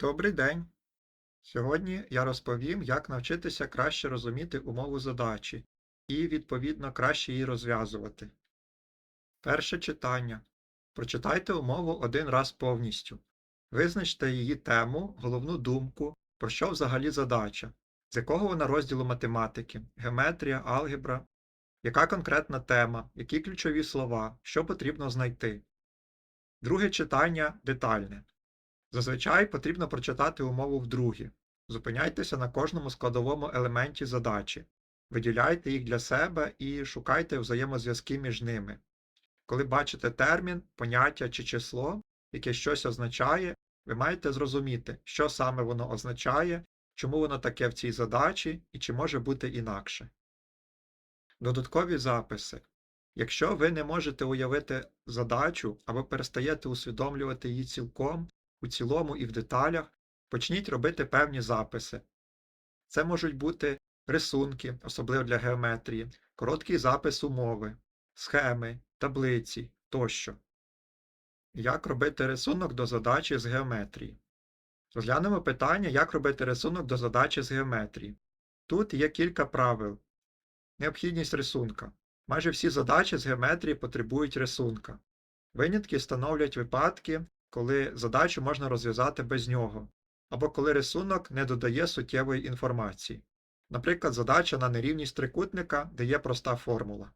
Добрий день! Сьогодні я розповім, як навчитися краще розуміти умову задачі і, відповідно, краще її розв'язувати. Перше читання. Прочитайте умову один раз повністю. Визначте її тему, головну думку, про що взагалі задача, з якого вона розділу математики, геометрія, алгебра, яка конкретна тема, які ключові слова, що потрібно знайти. Друге читання детальне. Зазвичай потрібно прочитати умову вдруге. Зупиняйтеся на кожному складовому елементі задачі, виділяйте їх для себе і шукайте взаємозв'язки між ними. Коли бачите термін, поняття чи число, яке щось означає, ви маєте зрозуміти, що саме воно означає, чому воно таке в цій задачі і чи може бути інакше. Додаткові записи. Якщо ви не можете уявити задачу або перестаєте усвідомлювати її цілком, у цілому і в деталях, почніть робити певні записи. Це можуть бути рисунки, особливо для геометрії, короткий запис умови, схеми, таблиці тощо. Як робити рисунок до задачі з геометрії? Розглянемо питання, як робити рисунок до задачі з геометрії. Тут є кілька правил. Необхідність рисунка. Майже всі задачі з геометрії потребують рисунка. Винятки становлять випадки, коли задачу можна розв'язати без нього, або коли рисунок не додає суттєвої інформації. Наприклад, задача на нерівність трикутника, де є проста формула.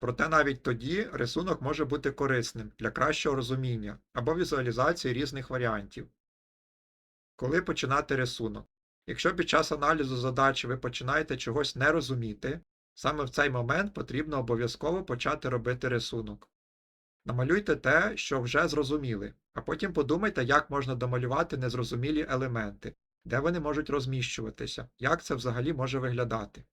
Проте навіть тоді рисунок може бути корисним для кращого розуміння або візуалізації різних варіантів. Коли починати рисунок? Якщо під час аналізу задачі ви починаєте чогось не розуміти, саме в цей момент потрібно обов'язково почати робити рисунок. Намалюйте те, що вже зрозуміли, а потім подумайте, як можна домалювати незрозумілі елементи, де вони можуть розміщуватися, як це взагалі може виглядати.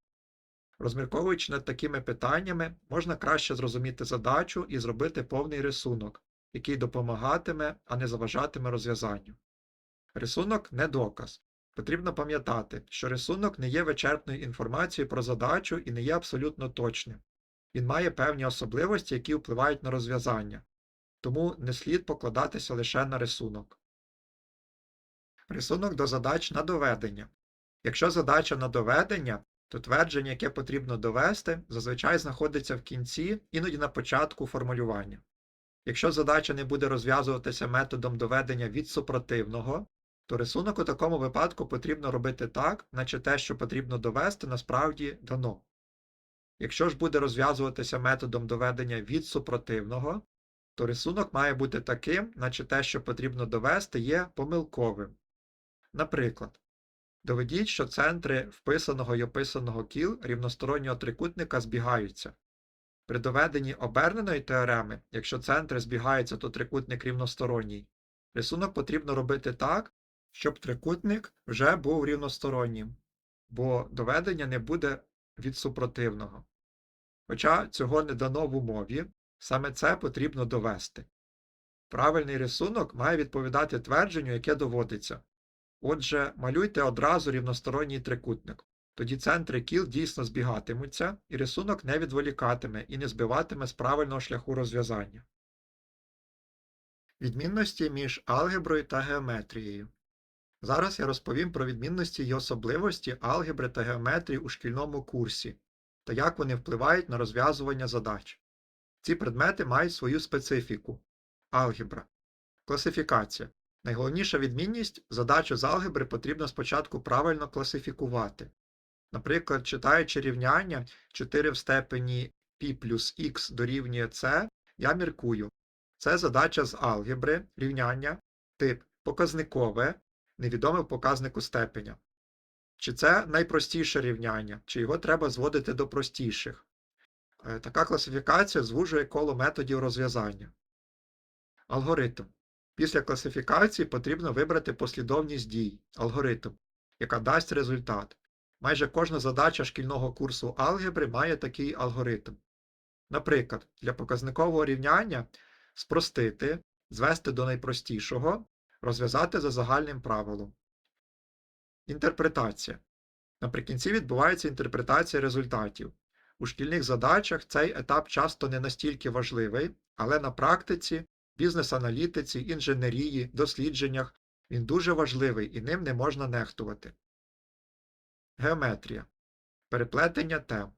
Розмірковуючи над такими питаннями, можна краще зрозуміти задачу і зробити повний рисунок, який допомагатиме, а не заважатиме розв'язанню. Рисунок не доказ. Потрібно пам'ятати, що рисунок не є вичерпною інформацією про задачу і не є абсолютно точним. Він має певні особливості, які впливають на розв'язання, тому не слід покладатися лише на рисунок. Рисунок до задач на доведення. Якщо задача на доведення, то твердження, яке потрібно довести, зазвичай знаходиться в кінці, іноді на початку формулювання. Якщо задача не буде розв'язуватися методом доведення від супротивного, то рисунок у такому випадку потрібно робити так, наче те, що потрібно довести, насправді дано. Якщо ж буде розв'язуватися методом доведення від супротивного, то рисунок має бути таким, наче те, що потрібно довести, є помилковим. Наприклад, доведіть, що центри вписаного й описаного кіл рівностороннього трикутника збігаються. При доведенні оберненої теореми, якщо центри збігаються, то трикутник рівносторонній, рисунок потрібно робити так, щоб трикутник вже був рівностороннім, бо доведення не буде від супротивного. Хоча цього не дано в умові, саме це потрібно довести. Правильний рисунок має відповідати твердженню, яке доводиться. Отже, малюйте одразу рівносторонній трикутник. Тоді центри кіл дійсно збігатимуться, і рисунок не відволікатиме і не збиватиме з правильного шляху розв'язання. Відмінності між алгеброю та геометрією. Зараз я розповім про відмінності й особливості алгебри та геометрії у шкільному курсі та як вони впливають на розв'язування задач. Ці предмети мають свою специфіку. Алгебра. Класифікація. Найголовніша відмінність задачу з алгебри потрібно спочатку правильно класифікувати. Наприклад, читаючи рівняння 4 в степені π плюс х дорівнює c, я міркую. Це задача з алгебри, рівняння, тип показникове, невідоме в показнику степеня. Чи це найпростіше рівняння, чи його треба зводити до простіших. Е, Така класифікація звужує коло методів розв'язання. Алгоритм. Після класифікації потрібно вибрати послідовність дій, алгоритм, яка дасть результат. Майже кожна задача шкільного курсу алгебри має такий алгоритм. Наприклад, для показникового рівняння спростити, звести до найпростішого, розв'язати за загальним правилом. Інтерпретація. Наприкінці відбувається інтерпретація результатів. У шкільних задачах цей етап часто не настільки важливий, але на практиці, бізнес-аналітиці, інженерії, дослідженнях Він дуже важливий і ним не можна нехтувати. Геометрія. Переплетення тем.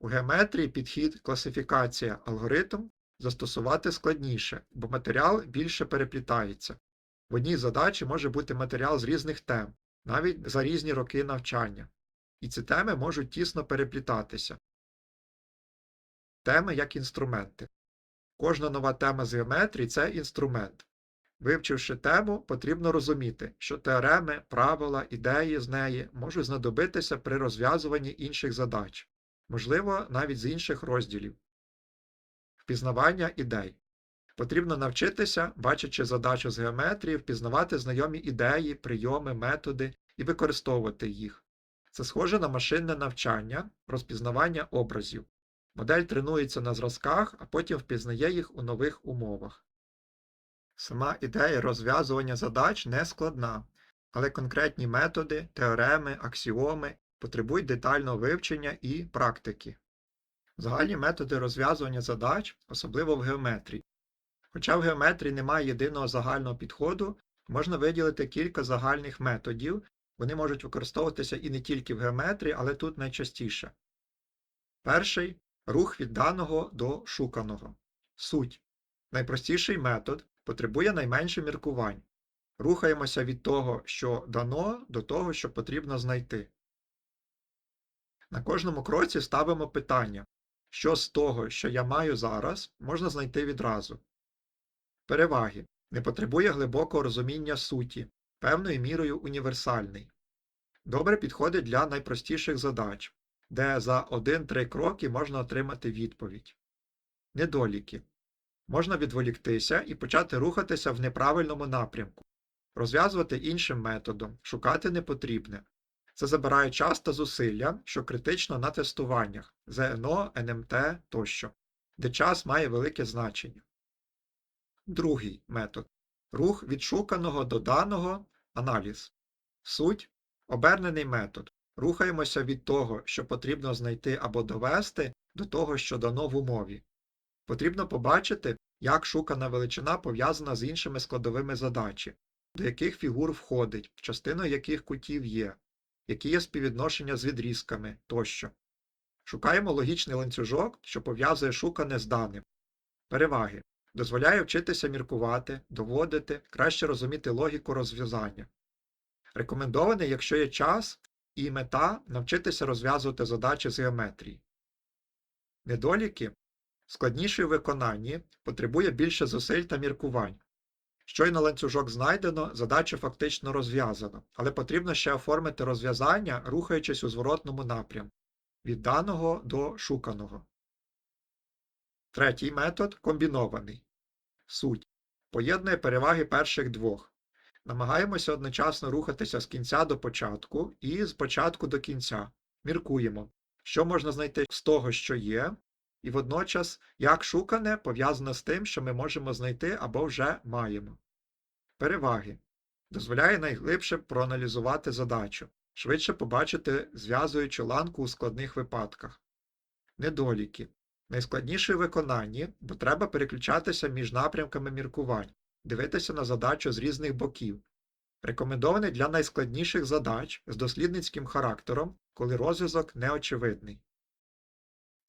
У геометрії підхід класифікація алгоритм застосувати складніше, бо матеріал більше переплітається. В одній задачі може бути матеріал з різних тем, навіть за різні роки навчання. І ці теми можуть тісно переплітатися. Теми як інструменти. Кожна нова тема з геометрії це інструмент. Вивчивши тему, потрібно розуміти, що теореми, правила, ідеї з неї можуть знадобитися при розв'язуванні інших задач, можливо, навіть з інших розділів. Впізнавання ідей. Потрібно навчитися, бачачи задачу з геометрії, впізнавати знайомі ідеї, прийоми, методи і використовувати їх. Це схоже на машинне навчання, розпізнавання образів. Модель тренується на зразках, а потім впізнає їх у нових умовах. Сама ідея розв'язування задач не складна, але конкретні методи, теореми, аксіоми потребують детального вивчення і практики. Загальні методи розв'язування задач, особливо в геометрії. Хоча в геометрії немає єдиного загального підходу, можна виділити кілька загальних методів, вони можуть використовуватися і не тільки в геометрії, але тут найчастіше. Перший рух від даного до шуканого. Суть. Найпростіший метод потребує найменше міркувань. Рухаємося від того, що дано, до того, що потрібно знайти. На кожному кроці ставимо питання, що з того, що я маю зараз, можна знайти відразу. Переваги. Не потребує глибокого розуміння суті, певною мірою універсальний. Добре підходить для найпростіших задач, де за 1-3 кроки можна отримати відповідь. Недоліки. Можна відволіктися і почати рухатися в неправильному напрямку, розв'язувати іншим методом, шукати непотрібне. Це забирає час та зусилля, що критично на тестуваннях ЗНО, НМТ тощо, де час має велике значення. Другий метод рух від шуканого до даного аналіз. Суть обернений метод. Рухаємося від того, що потрібно знайти або довести, до того, що дано в умові. Потрібно побачити, як шукана величина пов'язана з іншими складовими задачі, до яких фігур входить, частиною яких кутів є, які є співвідношення з відрізками тощо. Шукаємо логічний ланцюжок, що пов'язує шукане з даним. Переваги. Дозволяє вчитися міркувати, доводити, краще розуміти логіку розв'язання. Рекомендований, якщо є час і мета навчитися розв'язувати задачі з геометрії. Недоліки складніший у виконанні потребує більше зусиль та міркувань. Щойно ланцюжок знайдено, задачу фактично розв'язано, але потрібно ще оформити розв'язання, рухаючись у зворотному напрямку від даного до шуканого. Третій метод комбінований. Суть. Поєднує переваги перших двох. Намагаємося одночасно рухатися з кінця до початку і з початку до кінця. Міркуємо, що можна знайти з того, що є, і водночас, як шукане пов'язано з тим, що ми можемо знайти або вже маємо. Переваги. Дозволяє найглибше проаналізувати задачу, швидше побачити зв'язуючу ланку у складних випадках. Недоліки. Найскладніше в виконанні, бо треба переключатися між напрямками міркувань, дивитися на задачу з різних боків. Рекомендований для найскладніших задач з дослідницьким характером, коли розв'язок неочевидний.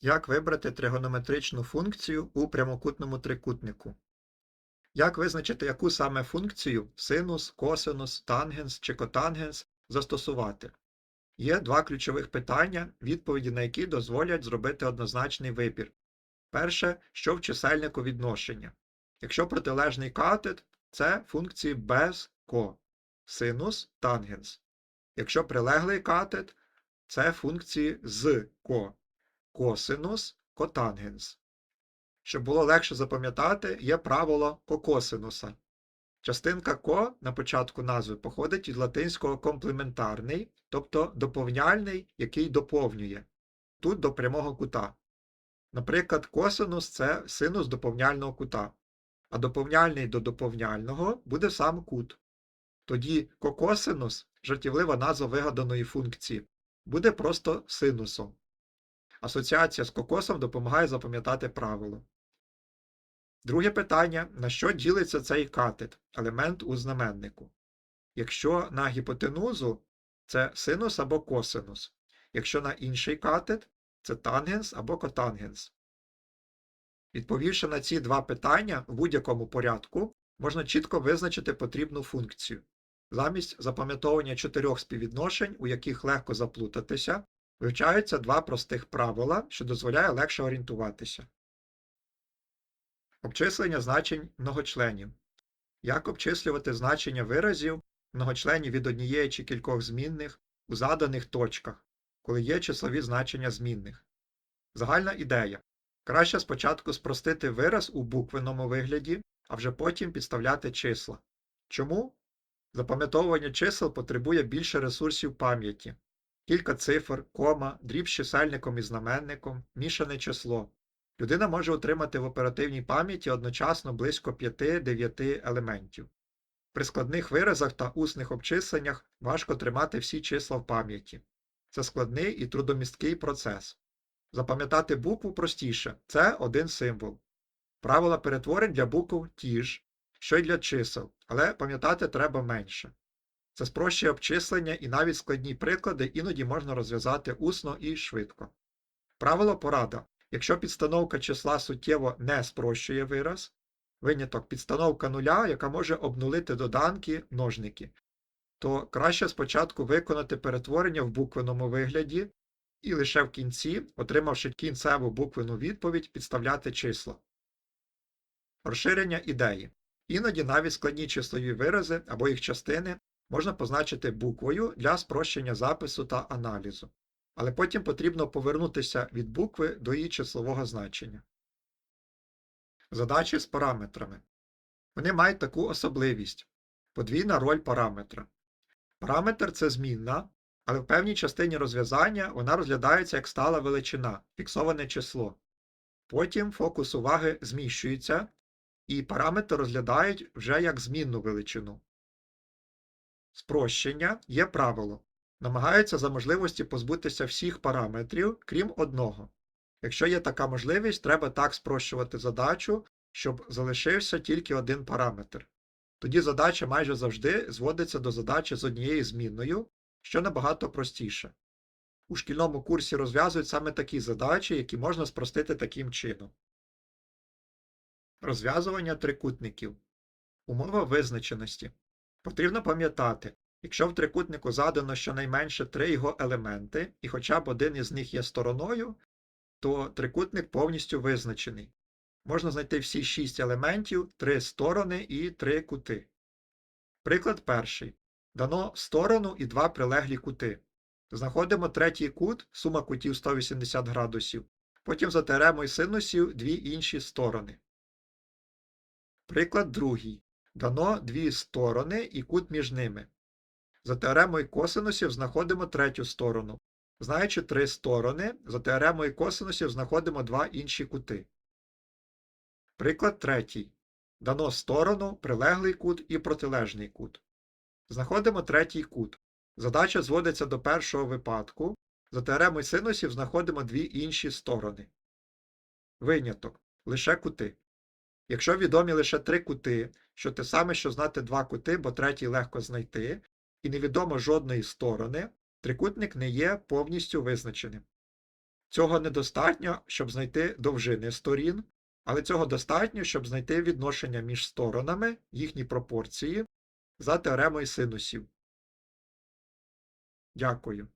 Як вибрати тригонометричну функцію у прямокутному трикутнику? Як визначити, яку саме функцію синус, косинус, тангенс чи котангенс застосувати? Є два ключових питання, відповіді на які дозволять зробити однозначний вибір. Перше, що в чисельнику відношення. Якщо протилежний катет, це функції без ко, синус, тангенс. Якщо прилеглий катет, це функції з ко, косинус, котангенс. Щоб було легше запам'ятати, є правило кокосинуса. Частинка ко на початку назви походить від латинського комплементарний, тобто доповняльний, який доповнює, тут до прямого кута. Наприклад, косинус це синус доповняльного кута, а доповняльний до доповняльного буде сам кут. Тоді кокосинус, жартівлива назва вигаданої функції, буде просто синусом. Асоціація з кокосом допомагає запам'ятати правило. Друге питання, на що ділиться цей катет, елемент у знаменнику. якщо на гіпотенузу це синус або косинус, якщо на інший катет це тангенс або котангенс. Відповівши на ці два питання в будь-якому порядку, можна чітко визначити потрібну функцію. Замість запам'ятовування чотирьох співвідношень, у яких легко заплутатися, вивчаються два простих правила, що дозволяє легше орієнтуватися. Обчислення значень многочленів. Як обчислювати значення виразів многочленів від однієї чи кількох змінних у заданих точках, коли є числові значення змінних? Загальна ідея. Краще спочатку спростити вираз у буквенному вигляді, а вже потім підставляти числа. Чому? Запам'ятовування чисел потребує більше ресурсів пам'яті. Кілька цифр, кома, дріб з чисельником і знаменником, мішане число. Людина може отримати в оперативній пам'яті одночасно близько 5-9 елементів. При складних виразах та усних обчисленнях важко тримати всі числа в пам'яті. Це складний і трудомісткий процес. Запам'ятати букву простіше це один символ. Правила перетворень для букв ті ж, що й для чисел, але пам'ятати треба менше. Це спрощує обчислення і навіть складні приклади іноді можна розв'язати усно і швидко. Правило порада. Якщо підстановка числа суттєво не спрощує вираз, виняток підстановка нуля, яка може обнулити доданки множники, то краще спочатку виконати перетворення в буквеному вигляді і лише в кінці, отримавши кінцеву буквену відповідь, підставляти числа. Розширення ідеї. Іноді навіть складні числові вирази або їх частини можна позначити буквою для спрощення запису та аналізу, але потім потрібно повернутися від букви до її числового значення. Задачі з параметрами. Вони мають таку особливість подвійна роль параметра. Параметр це змінна, але в певній частині розв'язання вона розглядається як стала величина, фіксоване число. Потім фокус уваги зміщується, і параметр розглядають вже як змінну величину. Спрощення є правило. Намагаються за можливості позбутися всіх параметрів, крім одного. Якщо є така можливість, треба так спрощувати задачу, щоб залишився тільки один параметр. Тоді задача майже завжди зводиться до задачі з однією змінною, що набагато простіше. У шкільному курсі розв'язують саме такі задачі, які можна спростити таким чином. Розв'язування трикутників. Умова визначеності. Потрібно пам'ятати, якщо в трикутнику задано щонайменше три його елементи, і хоча б один із них є стороною, то трикутник повністю визначений. Можна знайти всі шість елементів, три сторони і три кути. Приклад перший. Дано сторону і два прилеглі кути. Знаходимо третій кут, сума кутів 180 градусів. Потім за теоремою синусів дві інші сторони. Приклад другий. Дано дві сторони і кут між ними. За теоремою косинусів знаходимо третю сторону. Знаючи три сторони, за теоремою косинусів знаходимо два інші кути. Приклад третій. Дано сторону, прилеглий кут і протилежний кут. Знаходимо третій кут. Задача зводиться до першого випадку. За теоремою синусів знаходимо дві інші сторони. Виняток. Лише кути. Якщо відомі лише три кути, що те саме, що знати два кути, бо третій легко знайти, і невідомо жодної сторони, трикутник не є повністю визначеним. Цього недостатньо, щоб знайти довжини сторін, але цього достатньо, щоб знайти відношення між сторонами, їхні пропорції за теоремою синусів. Дякую.